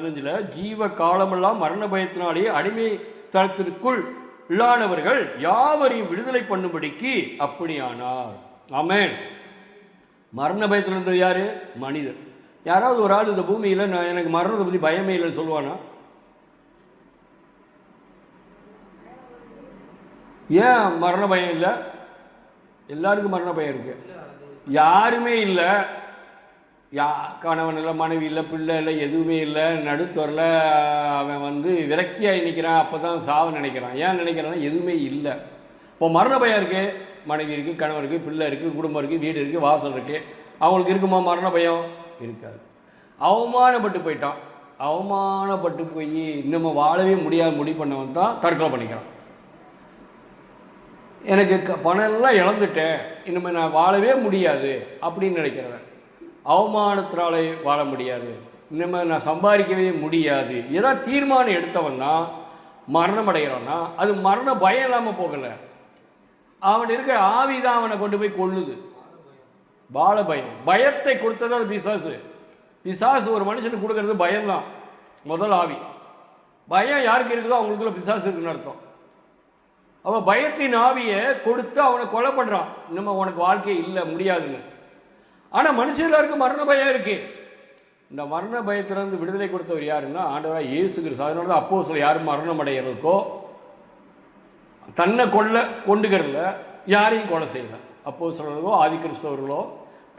பதினஞ்சில் ஜீவ காலமெல்லாம் மரண பயத்தினாலே அடிமை தளத்திற்குள் உள்ளானவர்கள் யாவரையும் விடுதலை பண்ணும்படிக்கு அப்படியானார்? ஆமேன். மரண பயத்தில் இருந்தது யாரு? மனிதர். யாராவது ஒரு ஆள் இந்த பூமியில் நான் எனக்கு மரணத்தை பற்றி பயமே இல்லைன்னு சொல்லுவானா? ஏன் மரண பயம் இல்லை? எல்லாருக்கும் மரண பயம் இருக்கு. யாருமே இல்லை. யா கணவன் இல்லை மனைவி இல்லை பிள்ளை இல்லை எதுவுமே இல்லை. நடுத்தரில் அவன் வந்து விரக்தியாக நிற்கிறான். அப்போ தான் சாவு நினைக்கிறான். ஏன் நினைக்கிறான்னா எதுவுமே இல்லை. இப்போ மரண பயம் இருக்குது மனைவி இருக்குது கணவன் இருக்குது பிள்ளை இருக்குது குடும்பம் இருக்குது வீடு இருக்குது வாசல் இருக்குது அவங்களுக்கு இருக்குமா மரண பயம்? இருக்காது. அவமானப்பட்டு போயிட்டான். அவமானப்பட்டு போய் இன்னமும் வாழவே முடியாத முடிவு பண்ணவன் தான் தற்கொலை பண்ணிக்கிறான். எனக்கு க பணம் எல்லாம் இழந்துட்டேன். இனிமேல் நான் வாழவே முடியாது அப்படின்னு நினைக்கிறவன். அவமானத்தினாலே வாழ முடியாது. இனிமேல் நான் சம்பாதிக்கவே முடியாது. ஏதாவது தீர்மானம் எடுத்தவன்னா மரணம் அடைகிறான்னா அது மரண பயம் இல்லாமல் போகலை. அவன் இருக்க ஆவி தான் அவனை கொண்டு போய் கொள்ளுது பால பயம். பயத்தை கொடுத்தது அது பிசாசு. பிசாசு ஒரு மனுஷனுக்கு கொடுக்கறது பயம்தான். முதல் ஆவி. பயம் யாருக்கு இருக்குதோ அவங்களுக்குள்ள பிசாசு இருக்குன்னு அர்த்தம். அவன் பயத்தின் ஆவியை கொடுத்து அவனை கொலை பண்ணுறான் இன்னும் உனக்கு வாழ்க்கை இல்லை முடியாதுன்னு. ஆனால் மனுஷன் எல்லாருக்கும் மரண பயம் இருக்கு. இந்த மரண பயத்திலிருந்து விடுதலை கொடுத்தவர் யாருன்னா ஆண்டவராக இயேசு கிறிஸ்து. அதனால தான் அப்போ சில யாரும் மரணம் அடைகிறதுக்கோ தன்னை கொல்ல கொண்டுக்கிறல யாரையும் கொலை செய்யல. அப்போ சிலர்களோ ஆதி கிறிஸ்தவர்களோ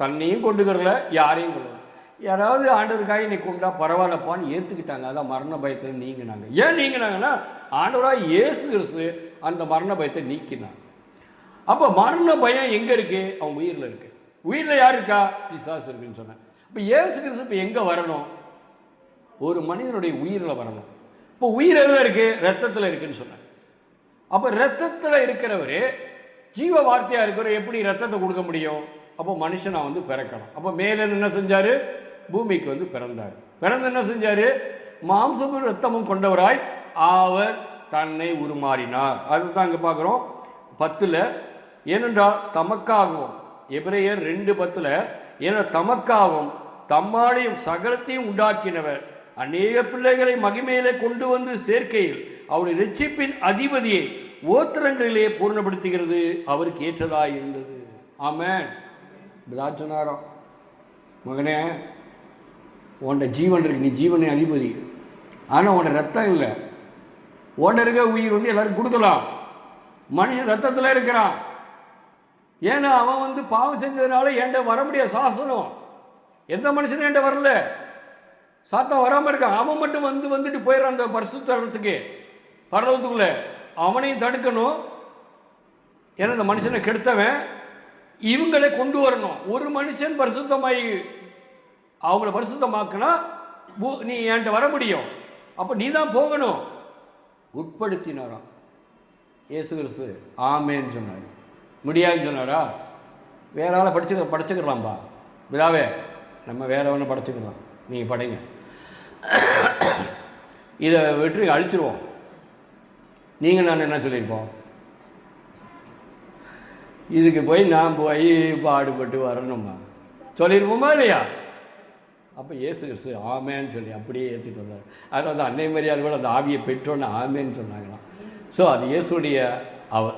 தன்னையும் கொண்டுக்கிறல யாரையும் கொள்ளல யாராவது ஆண்டவருக்காக இன்னைக்கு கொண்டா பரவாயில்லப்பான்னு ஏற்றுக்கிட்டாங்க அதான் மரண பயத்தை நீங்கினாங்க. ஏன் நீங்கினாங்கன்னா ஆண்டவராக இயேசு கிறிஸ்து அந்த மரண பயத்தை நீக்கினாங்க அப்போ மரண பயம் எங்கே இருக்கு? அவன் உயிரில் இருக்கு. உயிரில் யார் இருக்கா? பிசாசு இருக்குன்னு சொன்னேன். இப்போ ஏசு கிறிஸ்து இப்போ எங்கே வரணும்? ஒரு மனிதனுடைய உயிரில் வரணும். இப்போ உயிர் எதில் இருக்குது ரத்தத்தில் இருக்குன்னு சொன்னேன். அப்போ ரத்தத்தில் இருக்கிறவர் ஜீவ வார்த்தையாக இருக்கிறவர் எப்படி ரத்தத்தை கொடுக்க முடியும்? அப்போ மனுஷனை வந்து பிறக்கணும். அப்போ மேலே என்ன செஞ்சார்? பூமிக்கு வந்து பிறந்தார். பிறந்து என்ன செஞ்சார்? மாம்சமும் ரத்தமும் கொண்டவராய் அவர் தன்னை உருமாறினார். அதுதான் இங்கே பார்க்குறோம் பத்தில் ஏனென்றால் தமக்காகவும் எபிரேயர் ரெண்டு பத்தில் ஏன்னா தமக்காவும் தம்மாலையும் சகலத்தையும் உண்டாக்கினவர் அநேக பிள்ளைகளை மகிமையிலே கொண்டு வந்து சேர்க்கையில் அவருடைய ரட்சிப்பின் அதிபதியை ஓத்திரங்களிலே பூர்ணப்படுத்துகிறது அவருக்கு ஏற்றதாக இருந்தது. ஆமேன். இப்படிதான் சொன்னாரோ மகனே உன்ட ஜீவன் இருக்கு நீ ஜீவனை அதிபதி. ஆனால் உன்ட ரத்தம் இல்லை. உன்ட இருக்க உயிர் வந்து எல்லாரும் கொடுக்கலாம். மனுஷன் ரத்தத்தில் இருக்கிறான். ஏன்னா அவன் வந்து பாவம் செஞ்சதுனால என்கிட்ட வர முடியாது சாசனம் எந்த மனுஷனும் என்கிட்ட வரல? சாத்தா வராமல் இருக்கான். அவன் மட்டும் வந்து வந்துட்டு போயிடுறான் அந்த பரிசுத்தரத்துக்கு பரலவத்துக்குள்ள அவனையும் தடுக்கணும். ஏன்னா இந்த மனுஷனை கெடுத்தவன் இவங்களை கொண்டு வரணும். ஒரு மனுஷன் பரிசுத்தமாயி அவங்கள பரிசுத்தமாக்குனா நீ என்கிட்ட வர முடியும். அப்போ நீ தான் போகணும். உட்படுத்தினாராம். ஏசு கிறிஸ்து. ஆமேன்னு சொன்னார். முடியாதுன்னு சொன்னாரா? வேற ஆளை படிச்சுக்க படிச்சுக்கலாம்பா விழாவே நம்ம வேற ஒன்று படைச்சுக்கலாம் நீங்கள் படைங்க. இதை வெற்றி அழிச்சிருவோம். நீங்கள் நான் என்ன சொல்லியிருப்போம்? இதுக்கு போய் நான் போய் பாடுபட்டு வரணுமா சொல்லியிருப்போமா இல்லையா? அப்போ ஏசு கிறிஸ்து ஆமேன்னு சொல்லி அப்படியே ஏற்றிட்டு வந்தார். அதில் அந்த அன்னை மரியாதை கூட அந்த ஆவியை பெற்றோன்னு ஆமேன்னு சொன்னாங்களாம். ஸோ அது இயேசுடைய அவ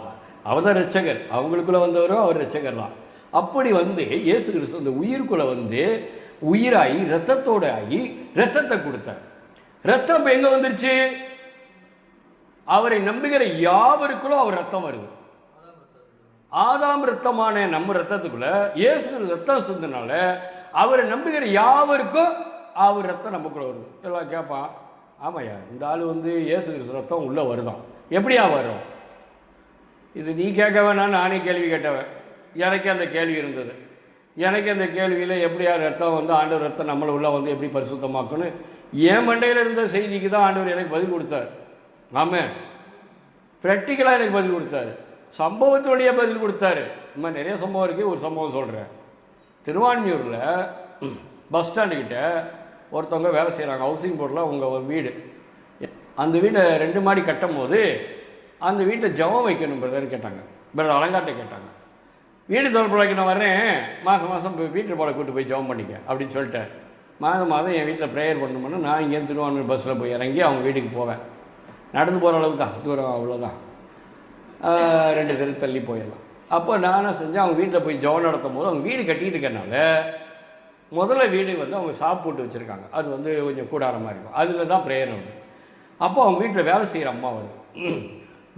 அவர் தான் ரட்சகர் அவங்களுக்குள்ளே வந்தவரும் அவர் ரட்சகர் தான். அப்படி வந்து இயேசு கிறிஸ்து அந்த உயிருக்குள்ளே வந்து உயிராகி ரத்தத்தோட ஆகி ரத்தத்தை கொடுத்தார். ரத்தம் இப்போ எங்கே வந்துருச்சு? அவரை நம்புகிற யாவருக்குள்ளும் அவர் ரத்தம் வருது. ஆதாம் ரத்தமான நம்ம ரத்தத்துக்குள்ள இயேசு ரத்தம் செஞ்சதுனால அவரை நம்புகிற யாவருக்கும் அவர் ரத்தம் நமக்குள்ள வருது. எல்லாம் கேட்பான் ஆமாய்யா இந்த ஆள் வந்து இயேசு கிறிஸ்து ரத்தம் உள்ளே வருதான். எப்படியா வரும்? இது நீ கேட்க வேணாம் நானே கேள்வி கேட்டவன். எனக்கு அந்த கேள்வி இருந்தது. எனக்கு அந்த கேள்வியில் எப்படியா ரத்தம் வந்து ஆண்டவர் ரத்தம் நம்மளை உள்ள வந்து எப்படி பரிசுத்தமாக்கணும் என் மண்டையில் இருந்த செய்திக்கு தான் ஆண்டவர் எனக்கு பதில் கொடுத்தார். ஆமாம் ப்ராக்டிக்கலாக எனக்கு பதில் கொடுத்தாரு. சம்பவத்தோடைய பதில் கொடுத்தாரு. இந்த மாதிரி நிறைய சம்பவம் இருக்குது ஒரு சம்பவம் சொல்கிறேன் திருவான்மியூரில் பஸ் ஸ்டாண்டுக்கிட்ட ஒருத்தவங்க வேலை செய்கிறாங்க ஹவுசிங் போர்டில் உங்கள் வீடு. அந்த வீடை ரெண்டு மாடி கட்டும் போது அந்த வீட்டில் ஜெபம் வைக்கணும் பிரதர்னு கேட்டாங்க. பிரதர் அலங்காட்டை கேட்டாங்க. வீடு தொடர்புழைக்கு நான் வரேன். மாதம் மாதம் வீட்டு போல கூட்டு போய் ஜெபம் பண்ணிக்க அப்படின்னு சொல்லிட்டேன். மாதம் மாதம் என் வீட்டில் ப்ரேயர் பண்ணணும்னா நான் இங்கேருந்து திருவாரூர் பஸ்ஸில் போய் இறங்கி அவங்க வீட்டுக்கு போவேன். நடந்து போகிற அளவுக்கு தான். தூரம் அவ்வளோதான் ரெண்டு தெரு தள்ளி போயிடலாம். அப்போ நானும் செஞ்சேன் அவங்க வீட்டில் போய் ஜோன் நடத்தும் போது அவங்க வீடு கட்டிகிட்டு இருக்கனால முதல்ல வீடு வந்து அவங்க சாப் போட்டு வச்சுருக்காங்க. அது வந்து கொஞ்சம் கூடாரமாக இருக்கும். அதில் தான் ப்ரேயர் வந்து அப்போ அவங்க வீட்டில் வேலை செய்கிற அம்மா வருது.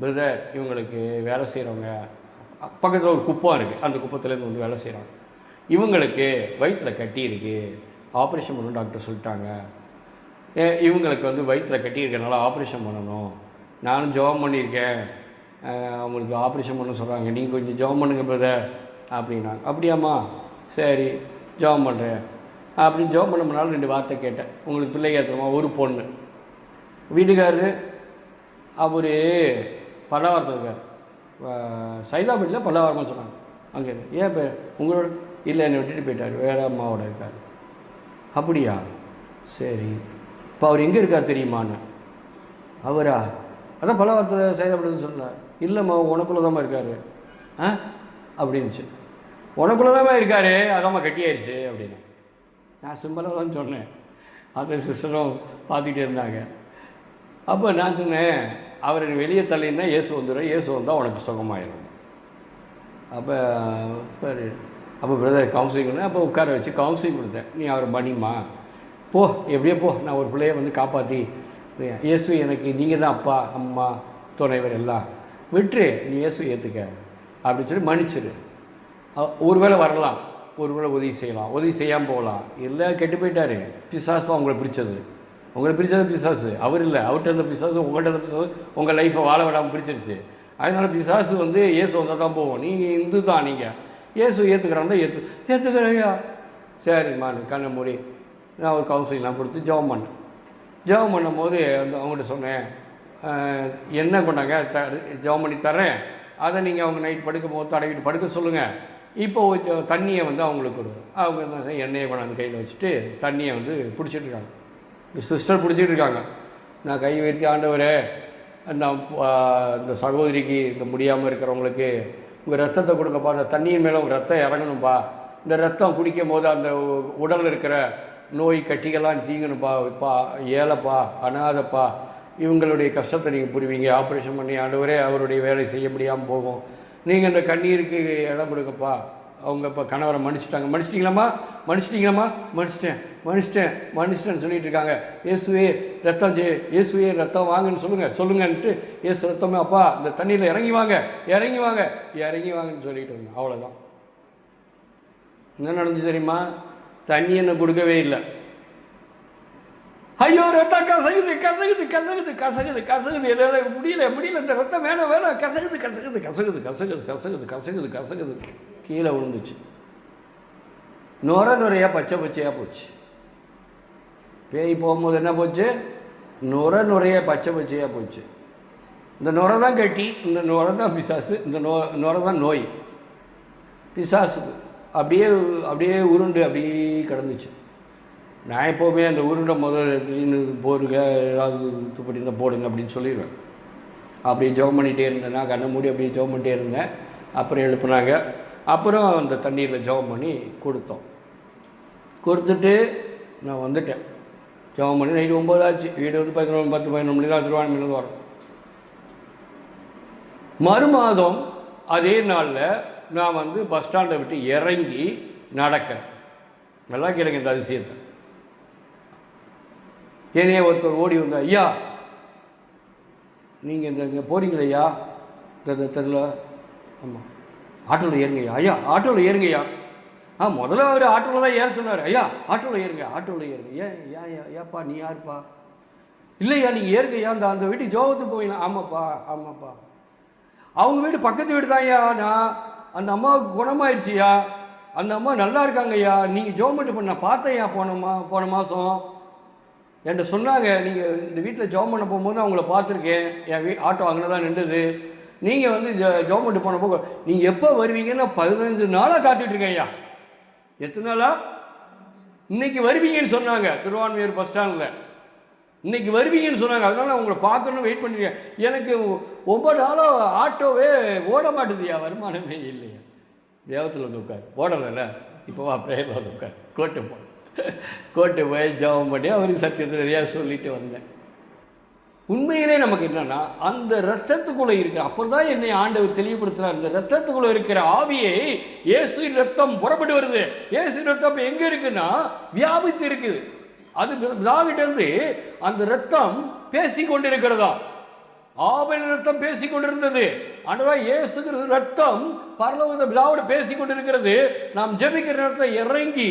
பிரதர் இவங்களுக்கு வேலை செய்கிறவங்க பக்கத்தில் ஒரு குப்பம் இருக்குது அந்த குப்பத்துலேருந்து வந்து வேலை செய்கிறாங்க இவங்களுக்கு வயிற்றில் கட்டி இருக்குது ஆப்ரேஷன் பண்ணணும் டாக்டர் சொல்லிட்டாங்க. ஏ, இவங்களுக்கு வந்து வயிற்றில் கட்டியிருக்கனால ஆப்ரேஷன் பண்ணணும். நானும் ஜெபம் பண்ணியிருக்கேன். அவங்களுக்கு ஆப்ரேஷன் பண்ண சொல்கிறாங்க நீங்கள் கொஞ்சம் ஜெபம் பண்ணுங்கள் பிரதர் அப்படின்னாங்க. அப்படியாம்மா? சரி ஜெபம் பண்ணுறேன் அப்படின்னு ஜெபம் பண்ண ரெண்டு வார்த்தை கேட்டேன். உங்களுக்கு பிள்ளை ஏற்றுமா ஒரு பொண்ணு. வீட்டுக்காரரு அவர் பல்லாவரத்தில் இருக்கார். சைதாபேட்டில் பல்லாவரமாக சொன்னாங்க. அங்கே ஏன் இப்போ உங்களோட இல்லை என்னை விட்டுட்டு போயிட்டார். வேற அம்மாவோட இருக்கார். அப்படியா? சரி. இப்போ அவர் எங்கே இருக்கார் தெரியுமான்னு? அவரா? அதான் பல்லாவரத்தில் சைதாபேட்டில் சொன்னார். இல்லைம்மா உனக்குள்ளே தான் இருக்கார். ஆ? அப்படின்ச்சு உனக்குள்ளே தான் இருக்காரு. அதாம்மா கட்டியாயிருச்சு அப்படின்னு. நான் சிம்பிளாக தான் சொன்னேன். அந்த சிஸ்டரும் பார்த்துக்கிட்டே இருந்தாங்க. அப்போ நான் சொன்னேன் அவர் வெளியே தள்ளினா இயேசு வந்துடும் இயேசு வந்தால் உனக்கு சுகமாயிடும் அப்போ சரி. அப்போ பிரதர் கவுன்சிலிங் பண்ணேன் அப்போ உட்கார வச்சு கவுன்சிலிங் கொடுத்தேன். நீ அவரை மணிமா போ எப்படியோ போ. நான் ஒரு பிள்ளைய வந்து காப்பாற்றி இயேசு எனக்கு நீங்கள் தான் அப்பா அம்மா துணைவர் எல்லாம். விட்டுரு. நீ இயேசு ஏற்றுக்க அப்படின்னு சொல்லி மன்னிச்சிரு. ஒரு வேளை வரலாம். ஒரு வேளை உதவி செய்யலாம். உதவி செய்யாமல் போகலாம். இல்லை கெட்டு போயிட்டாரு. பிசாசு தான் உங்களை பிடிச்சது. உங்களை பிடிச்சது பிசாசு. அவர் இல்லை. அவர்கிட்ட இருந்த பிசாசு உங்கள்கிட்ட இருந்த பிசாசு உங்கள் லைஃப்பை வாழ விடாமல் பிடிச்சிருச்சு அதனால் பிசாசு வந்து இயேசு வந்தால் தான் போவோம். நீங்கள் இந்து தான் நீங்கள் இயேசு ஏற்றுக்கிறாங்க ஏற்று ஏற்றுக்கிறையா சரிம்மா நீ கண்ணை மூடி. நான் ஒரு கவுன்சிலிங்லாம் கொடுத்து ஜெபம் பண்ணேன். ஜெபம் பண்ணும்போது வந்து அவங்ககிட்ட சொன்னேன் என்ன கொண்டாங்க? த ஜெபம் பண்ணி தரேன் அதை நீங்கள் அவங்க நைட் படுக்கும் போது தடவிட்டு படுக்க சொல்லுங்கள் இப்போ தண்ணியை வந்து அவங்களுக்கு கொடு அவங்க என்ன செய்ய, எண்ணெயை கொண்டாந்து கையில் வச்சுட்டு தண்ணியை வந்து பிடிச்சிட்ருக்காங்க சிஸ்டர் பிடிச்சிட்டு இருக்காங்க நான் கை வைத்து ஆண்டவரே அந்த இந்த சகோதரிக்கு இந்த முடியாமல் இருக்கிறவங்களுக்கு உங்கள் ரத்தத்தை கொடுங்கப்பா. அந்த தண்ணியின் மேலே உங்கள் ரத்தம் இறங்கணும்ப்பா இந்த ரத்தம் குடிக்கும் போது அந்த உடலில் இருக்கிற நோய் கட்டிகள்லாம் தீங்கணும்ப்பா பா ஏழைப்பா அனாதைப்பா. இவங்களுடைய கஷ்டத்தை நீங்கள் புரிவீங்க. ஆப்ரேஷன் பண்ணி ஆண்டவரே அவருடைய வேலை செய்ய முடியாமல் போகும். நீங்கள் இந்த கண்ணீருக்கு இடம் கொடுங்கப்பா. அவங்க இப்போ கணவரை மன்னிச்சிட்டாங்க. மன்னிச்சிட்டிங்களாம்மா? மன்னிச்சிட்டிங்களாம்மா மன்னிச்சிட்டேன். மன்னிச்சிட்டேன். மன்னிச்சிட்டேன்னு சொல்லிட்டு இருக்காங்க. இயேசுவே ரத்தம் ஜெய இயேசுவே ரத்தம் வாங்கன்னு சொல்லுங்கள் சொல்லுங்கன்ட்டு இயேசு ரத்தமே அப்பா இந்த தண்ணியில் இறங்கி வாங்க இறங்கி வாங்க. இறங்கி வாங்கன்னு சொல்லிட்டு இருந்தேன். அவ்வளோதான் என்ன நடந்துச்சு தெரியுமா? தண்ணி என்ன கொடுக்கவே இல்லை. ஐயோ ரத்தம் கசகுது கசகுது கசகுது கசகுது கசகுது. என்னால முடியல முடியல. இந்த ரத்தம் வேணாம் வேணாம். கசகுது கசகுது கசகுது கசகுது கசகுது கசகுது கசகுது. கீழே விழுந்துச்சு. நுர நுரையாக பச்சை பச்சையா போச்சு. பேய் போகும்போது என்ன போச்சு? நுர நுரையாக பச்சை பச்சையாக போச்சு. இந்த நுரை தான் கட்டி இந்த நுரை தான் பிசாசு இந்த நோ நுரை தான் நோய். பிசாசு. அப்படியே அப்படியே உருண்டு அப்படியே கிடந்துச்சு. நான் எப்போவுமே அந்த உருண்டை முதல்ல திடீர்னு போருங்க ஏதாவது துப்படி இருந்தால் போடுங்க அப்படின்னு சொல்லிடுவேன். அப்படியே ஜோம் பண்ணிகிட்டே இருந்தேன் நான் கண்ணை மூடி அப்படியே ஜோம் பண்ணிட்டே இருந்தேன். அப்புறம் எழுப்புனாங்க. அப்புறம் அந்த தண்ணீரில் ஜெபம் பண்ணி கொடுத்தோம். கொடுத்துட்டு நான் வந்துட்டேன். ஜெபம் பண்ணி நைட்டு ஒம்பது ஆச்சு. வீடு வந்து பதினொன்று பத்து பதினொன்று மணி தான் திருவாரூர் மணி வரும். மறுமாதம் அதே நாளில் நான் வந்து பஸ் ஸ்டாண்டை விட்டு இறங்கி நடக்கிறேன் நல்லா கேளுங்க இந்த அதிசயத்தை. ஏனே ஒருத்தர் ஓடி வந்த ஐயா நீங்கள் இந்த இங்கே போகிறீங்களா ஐயா? இந்த இந்த தெருவில் ஆமாம் ஆட்டோவில் ஏறுங்கய்யா ஐயா ஆட்டோவில் ஏறுங்கய்யா ஆ முதல்ல அவர் ஆட்டோவில் தான் ஏற சொன்னார். ஐயா ஆட்டோவில் ஏறுங்க ஆட்டோவில் ஏறுங்க. ஏன் ஏன் ஏப்பா நீ யாருப்பா? இல்லையா நீங்கள் ஏறுங்கய்யா அந்த அந்த வீட்டுக்கு ஜோகத்துக்கு போவீங்களா? ஆமாப்பா ஆமாப்பா. அவங்க வீடு பக்கத்து வீடு தான்யா நான் அந்த அம்மாவுக்கு குணமாயிடுச்சியா அந்த அம்மா நல்லா இருக்காங்கய்யா நீங்கள் ஜோமெண்ட் பண்ண பார்த்தேன்யா போன மா போன மாதம் என்கிட்ட சொன்னாங்க நீங்கள் இந்த வீட்டில் ஜோம் பண்ண போகும்போது அவங்கள பார்த்துருக்கேன். என் வீ ஆட்டோ அங்கே தான் நின்றுது. நீங்கள் வந்து ஜ போன போக நீங்கள் எப்போ வருவீங்கன்னா பதினஞ்சு நாளாக காத்துட்ருக்கேன் ஐயா. எத்தனை நாளாக இன்னைக்கு வருவீங்கன்னு சொன்னாங்க திருவான்மையூர் பஸ் ஸ்டாண்டில். இன்னைக்கு வருவீங்கன்னு சொன்னாங்க அதனால் நான் உங்களை பார்க்கணும்னு வெயிட் பண்ணிருக்கேன். எனக்கு ஒவ்வொரு நாளும் ஆட்டோவே ஓட மாட்டேதுயா வருமானமே இல்லையா. தேவத்தில் வந்து உட்கார். ஓடலைல்ல இப்போ வா பிரேயரில் வந்து உட்கார். கோட்டை போ. கோட்டை போய் ஜெபம் பண்ணி அவருக்கு சத்தியத்தை நிறையா சொல்லிட்டு வந்தேன். உண்மையிலே நமக்கு என்னன்னா அந்த ரத்தத்துக்குள்ள இருக்கிற அப்பதான் என்னை ஆண்டவர் தெளிவுபடுத்தினார் இந்த ரத்தத்துக்குள்ள இருக்கிற ஆவியை இயேசு ரத்தம் புறப்பட்டு வருது. இயேசு ரத்தம் எங்க இருக்குன்னா வியாபித்து இருக்குது. அது பிதாகிட்ட இருந்து அந்த ரத்தம் பேசி கொண்டிருக்கிறதா ஆவல் ரத்தம் பேசி கொண்டிருந்தது ஆண்டவா இயேசு ரத்தம் பரலோகத்தை பிதாவோட பேசி கொண்டிருக்கிறது நாம் ஜெபிக்கிற நேரத்தில் இறங்கி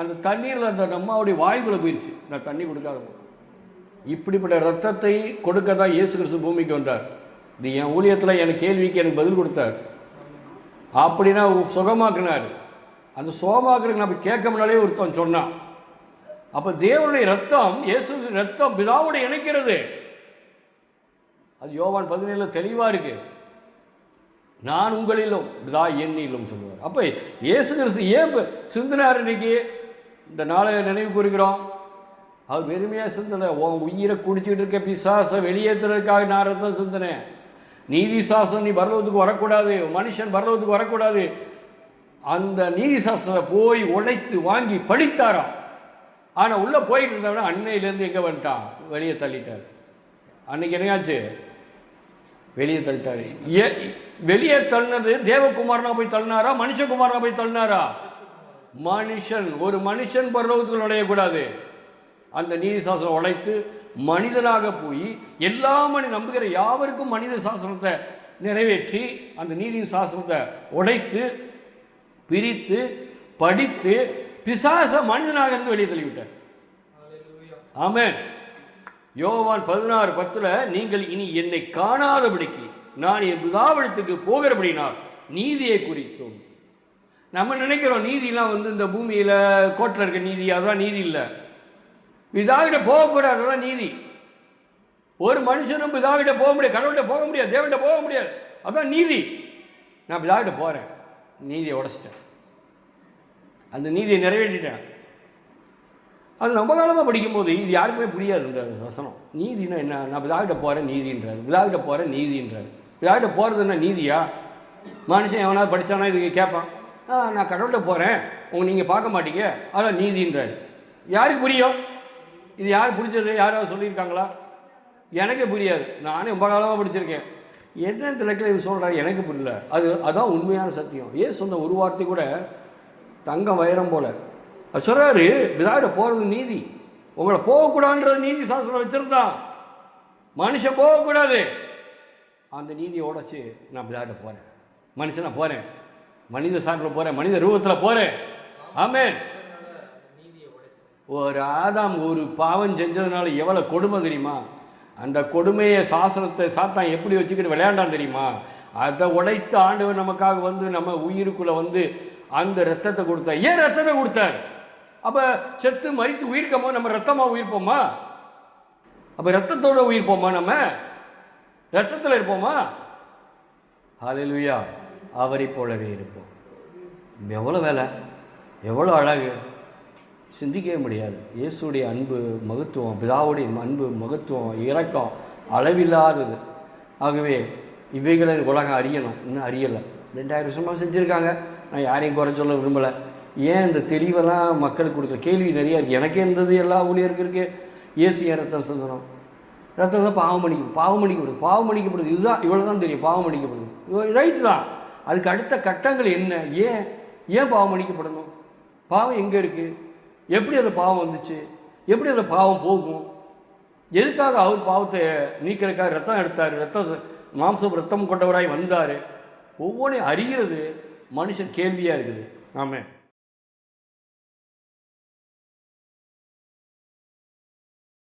அந்த தண்ணீரில் அந்த நம்மாவுடைய வாய்க்குள்ள போயிடுச்சு நான் தண்ணி கொடுக்காத போது. இப்படிப்பட்ட ரத்தத்தை கொடுக்க தான் இயேசு கிறிஸ்து பூமிக்கு வந்தார். இது என் ஊழியத்தில் எனக்கு கேள்விக்கு எனக்கு பதில் கொடுத்தார். அப்படின்னா சுகமாக்குனார். அந்த சுகமாக்குறதுக்கு நம்ம கேட்க முன்னாலே ஒருத்தன் சொன்னான். அப்போ தேவனுடைய ரத்தம் இயேசு ரத்தம் பிதாவோட இணைக்கிறது. அது யோவான் பதினேழுல தெளிவாக இருக்கு. நான் உங்களிலும் பிதா என்னிலும் சொல்லுவார். அப்போ இயேசு கிறிஸ்து ஏன் சிந்தினார் இன்னைக்கு? இந்த நாளை நினைவு கூறுகிறோம். அவர் வெறுமையாக சிந்தனை உன் உயிரை குடிச்சிட்டு இருக்க பிசாசை வெளியேற்றுறதுக்காக நான் ரத்தம் சிந்தினேன் நீதி சாசனம் நீ பரலோகத்துக்கு வரக்கூடாது. மனுஷன் பரலோகத்துக்கு வரக்கூடாது. அந்த நீதி சாசனத்தை போய் உடைத்து வாங்கி படித்தாராம் ஆனால் உள்ளே போயிட்டு இருந்தவன அன்னையிலேருந்து எங்கே வந்துட்டான்? வெளியே தள்ளிட்டார். அன்னைக்கு என்னையாச்சு வெளியே தள்ளிட்டாரு. ஏ வெளியே தள்ளினது தேவகுமாரனா போய் தள்ளினாரா? மனுஷகுமாரனா போய் தள்ளினாரா? மனுஷன். ஒரு மனுஷன் பரலோகத்தில் நுழையக்கூடாது. அந்த நீதி சாஸ்திரம் உடைத்து மனிதனாக போய் எல்லா மனி நம்புகிற யாவருக்கும் மனித சாஸ்திரத்தை நிறைவேற்றி அந்த நீதி சாஸ்திரத்தை உடைத்து பிரித்து படித்து பிசாச மனிதனாக இருந்து வெளியே தள்ளிவிட்டார். ஆமென். யோவான் பதினாறு பத்துல நீங்கள் இனி என்னை காணாதபடிக்கு நான் என் பிதாவிடத்துக்கு போகிறபடினால் நீதியை குறித்தோம். நம்ம நினைக்கிறோம் நீதிலாம் வந்து இந்த பூமியில கோட்டில் இருக்க நீதி அதான் நீதி இல்லை. பிதாவிட போகக்கூடாது அதான் நீதி. ஒரு மனுஷனும் பிதாவிட போக முடியாது கடவுள்கிட்ட போக முடியாது தேவன்கிட்ட போக முடியாது. அதான் நீதி. நான் பிதாவிட்ட போகிறேன் நீதியை உடைச்சிட்டேன். அந்த நீதியை நிறைவேற்றிட்டேன். அது ரொம்ப காலமாக படிக்கும்போது இது யாருக்குமே புரியாது இந்த வசனம். நீதினா என்ன? நான் பிதாகிட்ட போகிறேன் நீதின்றார். பிதாகிட்ட போகிறேன் நீதின்றார். பிதாகிட்ட போகிறது என்ன நீதியா? மனுஷன் எவனாவது படித்தானா இது கேட்பான் ஆ நான் கடவுள்கிட்ட போகிறேன் உங்க நீங்கள் பார்க்க மாட்டீங்க. அதான் நீதின்றார். யாருக்கு புரியும்? இது யார் பிடிச்சது யாராவது சொல்லியிருக்காங்களா? எனக்கே புரியாது. நானே ரொம்ப காலமாக படிச்சிருக்கேன். என்ன திலக்கில் இது சொல்கிறாரு எனக்கு புரியல. அது அதான் உண்மையான சத்தியம். ஏன் சொன்ன ஒரு வார்த்தை கூட தங்கம் வைரம் போல. அது சொல்கிறாரு பிதாவிட போகிறது நீதி. உங்களை போகக்கூடாதுன்றது நீதி சாஸ்திரம் வச்சிருந்தான் மனுஷன் போகக்கூடாது. அந்த நீதியை உடச்சி நான் பிதாவிட போகிறேன் மனுஷனை போகிறேன் மனித சார்பில் போகிறேன் மனித ரூபத்தில் போகிறேன் ஆமேன். ஒரு ஆதாம் ஒரு பாவம் செஞ்சதுனால எவ்வளோ கொடுமை தெரியுமா? அந்த கொடுமையை சாசனத்தை சாத்தான் எப்படி வச்சுக்கிட்டு விளையாண்டான் தெரியுமா? அதை உடைத்து ஆண்டவர் நமக்காக வந்து நம்ம உயிருக்குள்ள வந்து அந்த ரத்தத்தை கொடுத்தார். ஏன் ரத்தத்தை கொடுத்தார்? அப்போ செத்து மறித்து உயிர்க்கமோ நம்ம ரத்தமாக உயிர்ப்போமா அப்போ ரத்தத்தோடு உயிர்ப்போமா நம்ம? ரத்தத்தில் இருப்போமா? ஹalleluya அவரை போலவே இருப்போம். எவ்வளோ வேலை? எவ்வளோ அழகு? சிந்திக்கவே முடியாது. இயேசுடைய அன்பு மகத்துவம் பிதாவுடைய அன்பு மகத்துவம் இரக்கம் அளவில்லாதது. ஆகவே இவைகளை உலகம் அறியணும். இன்னும் அறியலை. ரெண்டாயிரம் வருஷமாக செஞ்சுருக்காங்க. நான் யாரையும் குறை சொல்ல விரும்பலை. ஏன் இந்த தெளிவெல்லாம் மக்களுக்கு கொடுத்த கேள்வி நிறையா இருக்குது எனக்கே இருந்தது எல்லா ஊழியருக்கு இருக்கு. இயேசு ஏன் ரத்தம் சிந்தனம் ரத்தம் தான் பாவம் மன்னிக்கும் பாவம் மன்னிக்கப்படுது. பாவம் மன்னிக்கப்படுது. இதுதான் இவ்வளோ தான் தெரியும். பாவம் மன்னிக்கப்படுது. ரைட்டு தான். அதுக்கு அடுத்த கட்டங்கள் என்ன? ஏன் ஏன் பாவம் மன்னிக்கப்படணும் பாவம் எங்கே இருக்குது எப்படி அந்த பாவம் வந்துச்சு? எப்படி அந்த பாவம் போகும்? எதுக்காக அவர் பாவத்தை நீக்கிறதுக்காக ரத்தம் எடுத்தார்? ரத்தம் மாம்சம் ரத்தம் கொண்டவராய் வந்தார். ஒவ்வொன்றையும் அறிகிறது மனுஷன் கேள்வியாக இருக்குது. ஆமாம்